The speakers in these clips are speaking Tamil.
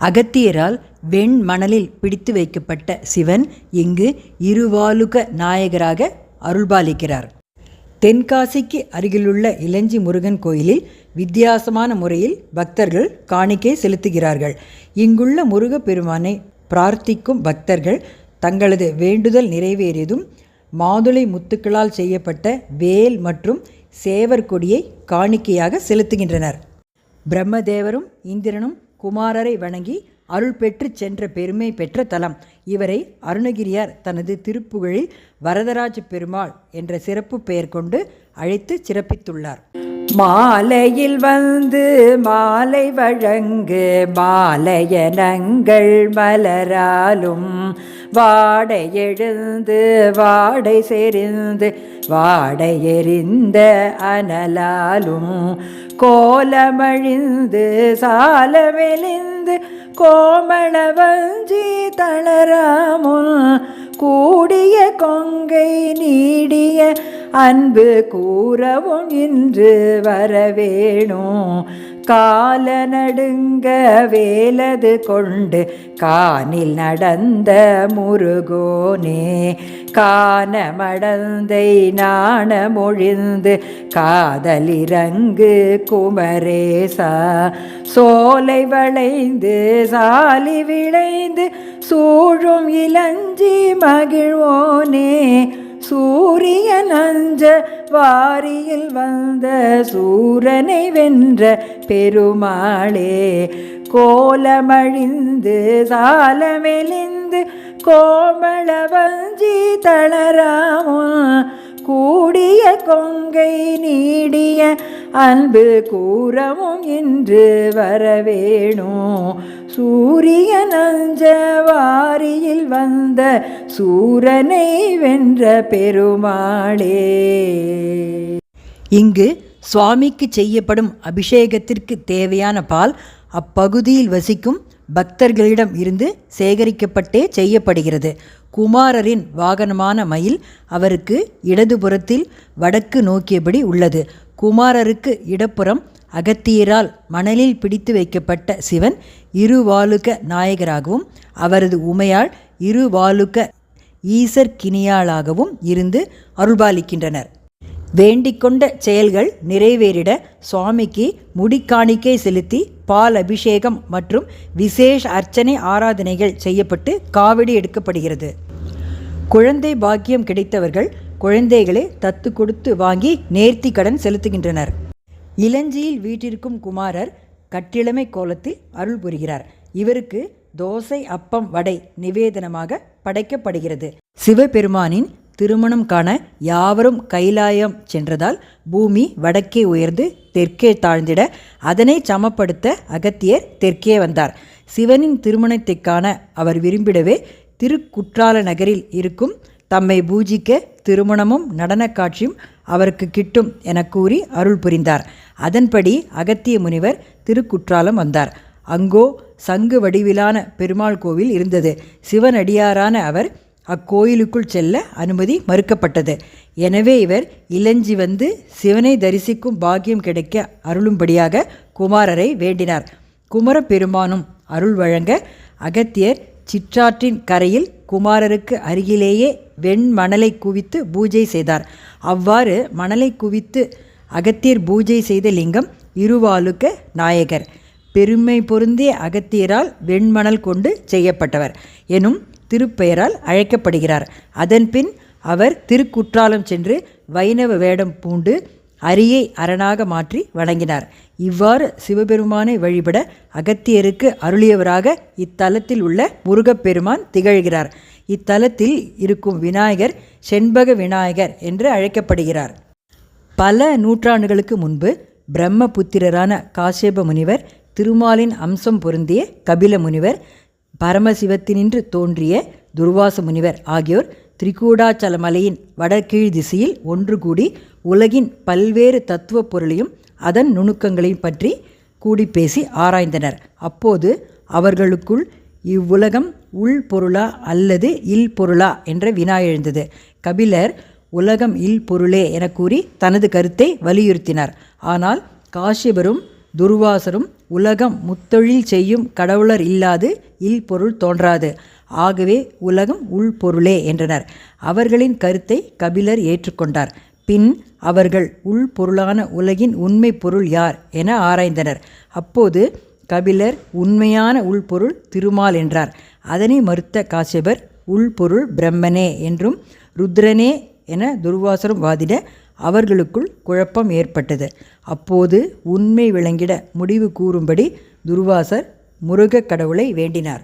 அகத்தியரால் வெண் மணலில் பிடித்து வைக்கப்பட்ட சிவன் இங்கு இருவாலுக நாயகராக அருள்பாலிக்கிறார். தென்காசிக்கு அருகிலுள்ள இளஞ்சி முருகன் கோயிலில் வித்தியாசமான முறையில் பக்தர்கள் காணிக்கை செலுத்துகிறார்கள். இங்குள்ள முருகப்பெருமானை பிரார்த்திக்கும் பக்தர்கள் தங்களது வேண்டுதல் நிறைவேறியதும் மாதுளை முத்துக்களால் செய்யப்பட்ட வேல் மற்றும் சேவர் கொடியை காணிக்கையாக செலுத்துகின்றனர். பிரம்மதேவரும் இந்திரனும் குமாரரை வணங்கி அருள் பெற்று சென்ற பெருமை பெற்ற தலம். இவரை அருணகிரியார் தனது திருப்புகழில் வரதராஜ பெருமாள் என்ற சிறப்பு பெயர் கொண்டு அழைத்து சிறப்பித்துள்ளார். மாலையில் வந்து மாலை வழங்கு மாலையனங்கள் மலராலும். வாடை எழுந்து வாடை செறிந்து வாடை எறிந்த அனலாலும். கோலமழிந்து சாலமெலிந்து கோமள வஞ்சி தளராமுன். கூடிய கொங்கை நீடிய அன்பு கூறவும் இன்று வரவேணும். கால நடுங்க வேலது கொண்டு கானில் நடந்த முருகோனே. காணமடந்தை நாணமொழிந்து காதலிறங்கு குமரேசா. சோலை வளைந்து சாலி விளைந்து சூழும் இளஞ்சி மகிழ்வோனே. சூரிய நஞ்ச வாரியில் வந்த சூரனை வென்ற பெருமாளே கோலமழிந்து சாலமெலிந்து கோமள வஞ்சி தளராமுன் கூடிய கொங்கை நீடிய அன்பு கூறவும் இன்று வரவேணும் சூரியன் நஞ்ச வாரியில் வந்த சூரனை வென்ற பெருமாளே. இங்கு சுவாமிக்கு செய்யப்படும் அபிஷேகத்திற்கு தேவையான பால் அப்பகுதியில் வசிக்கும் பக்தர்களிடம் இருந்து சேகரிக்கப்பட்டே செய்யப்படுகிறது. குமாரரின் வாகனமான மயில் அவருக்கு இடதுபுறத்தில் வடக்கு நோக்கியபடி உள்ளது. குமாரருக்கு இடப்புறம் அகத்தியரால் மணலில் பிடித்து வைக்கப்பட்ட சிவன் இருவாலுக நாயகராகவும் அவரது உமையால் இருவாலுக ஈசர்கினியாளாகவும் இருந்து அருள்பாலிக்கின்றனர். வேண்டிக்கொண்ட செயல்கள் நிறைவேறிட சுவாமிக்கு முடிக்காணிக்கை செலுத்தி பால் அபிஷேகம் மற்றும் விசேஷ அர்ச்சனை ஆராதனைகள் செய்யப்பட்டு காவடி எடுக்கப்படுகிறது. குழந்தை பாக்கியம் கிடைத்தவர்கள் குழந்தைகளை தத்து கொடுத்து வாங்கி நேர்த்தி கடன் செலுத்துகின்றனர். இளஞ்சியில் வீட்டிற்கும் குமாரர் கட்டிளமை கோலத்தில் அருள் புரிகிறார். இவருக்கு தோசை அப்பம் வடை நிவேதனமாக படைக்கப்படுகிறது. சிவபெருமானின் திருமணம் காண யாவரும் கைலாயம் சென்றதால் பூமி வடக்கே உயர்ந்து தெற்கே தாழ்ந்திட அதனை சமப்படுத்த அகத்தியர் தெற்கே வந்தார். சிவனின் திருமணத்தை காண அவர் விரும்பிடவே திருக்குற்றால நகரில் இருக்கும் தம்மை பூஜிக்க திருமணமும் நடனக் காட்சியும் அவருக்கு கிட்டும் என கூறி அருள் புரிந்தார். அதன்படி அகத்திய முனிவர் திருக்குற்றாலம் வந்தார். அங்கோ சங்கு வடிவிலான பெருமாள் கோவில் இருந்தது. சிவனடியாரான அவர் அக்கோயிலுக்குள் செல்ல அனுமதி மறுக்கப்பட்டது. எனவே இவர் இளஞ்சி வந்து சிவனை தரிசிக்கும் பாக்கியம் கிடைக்க அருளும்படியாக குமாரரை வேண்டினார். குமரப்பெருமானும் அருள் வழங்க அகத்தியர் சிற்றாற்றின் கரையில் குமாரருக்கு அருகிலேயே வெண்மணலை குவித்து பூஜை செய்தார். அவ்வாறு மணலை குவித்து அகத்தியர் பூஜை செய்த லிங்கம் இருவாளுக்க நாயகர். பெருமை பொருந்திய அகத்தியரால் வெண்மணல் கொண்டு செய்யப்பட்டவர். எனும் திருப்பெயரால் அழைக்கப்படுகிறார். அதன்பின் அவர் திருக்குற்றாலம் சென்று வைணவ வேடம் பூண்டு அரியை அரணாக மாற்றி வணங்கினார். இவ்வாறு சிவபெருமானை வழிபட அகத்தியருக்கு அருளியவராக இத்தலத்தில் உள்ள முருகப்பெருமான் திகழ்கிறார். இத்தலத்தில் இருக்கும் விநாயகர் செண்பக விநாயகர் என்று அழைக்கப்படுகிறார். பல நூற்றாண்டுகளுக்கு முன்பு பிரம்மபுத்திரரான காசியப முனிவர் திருமாலின் அம்சம் பொருந்திய கபில முனிவர் பரமசிவத்தினின்று தோன்றிய துர்வாச முனிவர் ஆகியோர் திரிகூடாச்சல மலையின் வடகீழ் திசையில் ஒன்று கூடி உலகின் பல்வேறு தத்துவ பொருளையும் அதன் நுணுக்கங்களையும் பற்றி கூடி பேசி ஆராய்ந்தனர். அப்போது அவர்களுக்குள் இவ்வுலகம் உள் பொருளா அல்லது இல் பொருளா என்ற வினா எழுந்தது. கபிலர் உலகம் இல் பொருளே என கூறி தனது கருத்தை வலியுறுத்தினார். ஆனால் காஷ்யபரும் துர்வாசரும் உலகம் முத்தொழில் செய்யும் கடவுளர் இல்லாது இல் பொருள் தோன்றாது. ஆகவே உலகம் உள்பொருளே என்றனர். அவர்களின் கருத்தை கபிலர் ஏற்றுக்கொண்டார். பின் அவர்கள் உள்பொருளான உலகின் உண்மை பொருள் யார் என ஆராய்ந்தனர். அப்போது கபிலர் உண்மையான உள்பொருள் திருமால் என்றார். அதனை மறுத்த காசியபர் உள்பொருள் பிரம்மனே என்றும் ருத்ரனே என துர்வாசரும் வாதிட அவர்களுக்குள் குழப்பம் ஏற்பட்டது. அப்போது உண்மை விளங்கிட முடிவு கூறும்படி துர்வாசர் முருகக் கடவுளை வேண்டினார்.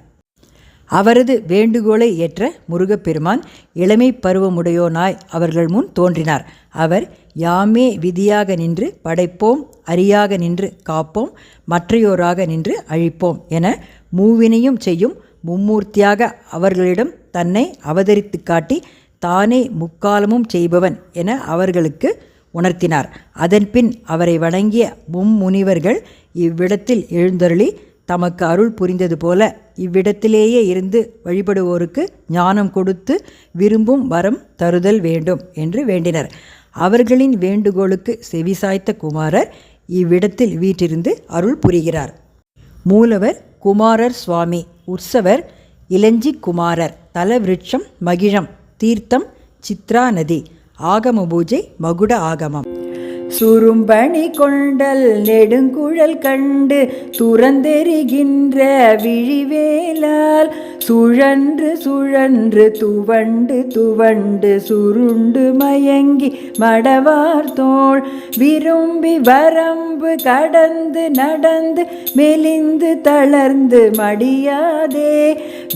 அவரது வேண்டுகோளை ஏற்ற முருகப்பெருமான் இளமை பருவமுடையோனாய் அவர்கள் முன் தோன்றினார். அவர் யாமே விதியாக நின்று படைப்போம் அரியாக நின்று காப்போம் மற்றையோராக நின்று அழிப்போம் என மூவினையும் செய்யும் மும்மூர்த்தியாக அவர்களிடம் தன்னை அவதரித்து காட்டி தானே முக்காலமும் செய்பவன் என அவர்களுக்கு உணர்த்தினார். அதன்பின் அவரை வணங்கிய மும்முனிவர்கள் இவ்விடத்தில் எழுந்தருளி தமக்கு அருள் புரிந்தது போல இவ்விடத்திலேயே இருந்து வழிபடுவோருக்கு ஞானம் கொடுத்து விரும்பும் வரம் தருதல் வேண்டும் என்று வேண்டினர். அவர்களின் வேண்டுகோளுக்கு செவிசாய்த்த குமாரர் இவ்விடத்தில் வீற்றிருந்து அருள் புரிகிறார். மூலவர் குமாரர் சுவாமி உற்சவர் இளஞ்சி குமாரர் தலவிருட்சம் மகிழம் தீர்த்தம் சித்ரா நதி ஆகம பூஜை மகுட ஆகமம். சுரும்பணி கொண்டல் நெடுங்குழல் கண்டு துறந்தெறிகின்ற விழிவேலால் சுழன்று சுழன்று துவண்டு துவண்டு சுருண்டு மயங்கி மடவார் தோள் விரும்பி வரம்பு கடந்து நடந்து மெலிந்து தளர்ந்து மடியாதே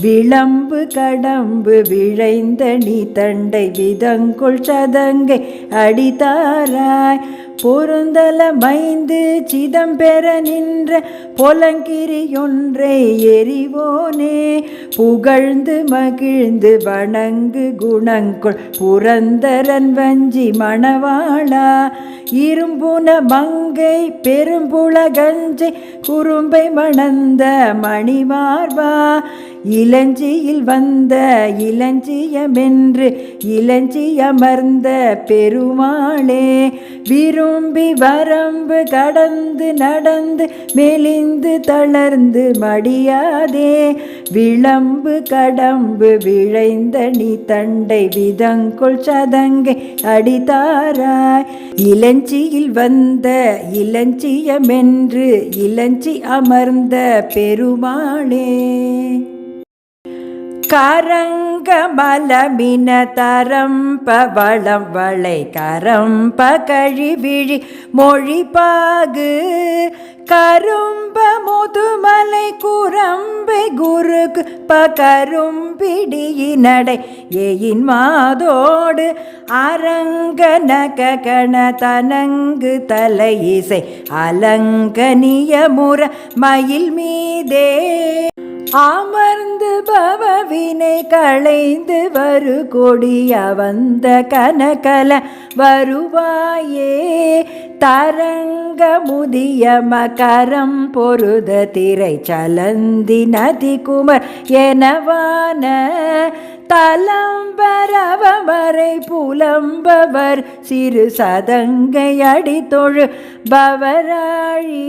விளம்பு கடம்பு விழைந்த நீ தண்டை விதங்கொள் சதங்கை அடித்தாராய் பொருந்தல மைந்து சிதம்பெற நின்ற பொலங்கிரியொன்றை எரிவோனே. புகழ்ந்து மகிழ்ந்து வணங்கு குணங்கொள் புரந்தரன் வஞ்சி மணவாளா. இரும்புன மங்கை பெரும்புலகஞ்சை குறும்பை மணந்த மணிமார்வா. இளஞ்சியில் வந்த இளஞ்சியமென்று இளஞ்சியமர்ந்த பெருமாளே விரும்பி வரம்பு கடந்து நடந்து மெலிந்து தளர்ந்து மடியாதே விளம்பு கடம்பு விழைந்த நீ தண்டை விதங்கொள் சதங்கை அடித்தாராய். இளஞ்சியில் வந்த இளஞ்சியமென்று இளஞ்சி அமர்ந்த பெருமாளே. கரங்கமலமின தரம்ப வளம் வளை கரம்ப கழிவிழி மொழிபாகு. கரும்ப முதுமலை குரம்பை குறுக்கு பகரும்பிடியினடை ஏயின் மாதோடு அரங்க நக கண தனங்கு தலை இசை அலங்கனிய முற மயில் மீதே அமர்ந்து பவவினை களைந்து வரு கொடிய வந்த கனகல வருவாயே. தரங்க முதிய மகரம் பொருத திரை சலந்தி நதி எனவான எனவான தலம்பரவமரை புலம்பவர் சிறு சதங்கை அடித்தொழு பவராழி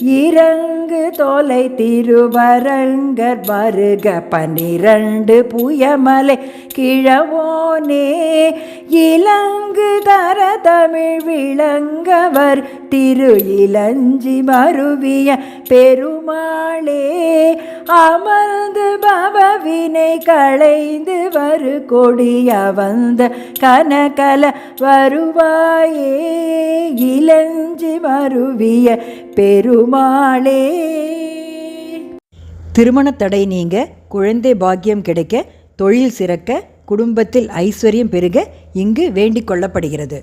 இறங்கு தொலை திருவரங்கர் வருக பன்னிரண்டு புயமலை கிழவோனே. இலங்கு தர தமிழ் விளங்கவர் திரு இளஞ்சி மருவிய பெருமாளே. அமர்ந்து பவவினை களைந்து வரு கொடிய வந்த கனகல வருவாயே. இளஞ்சி மருவிய பெருமாளே. திருமண தடை நீங்க குழந்தை பாக்கியம் கிடைக்க தொழில் சிறக்க குடும்பத்தில் ஐஸ்வர்யம் பெருக இங்கு வேண்டிக் கொள்ளப்படுகிறது.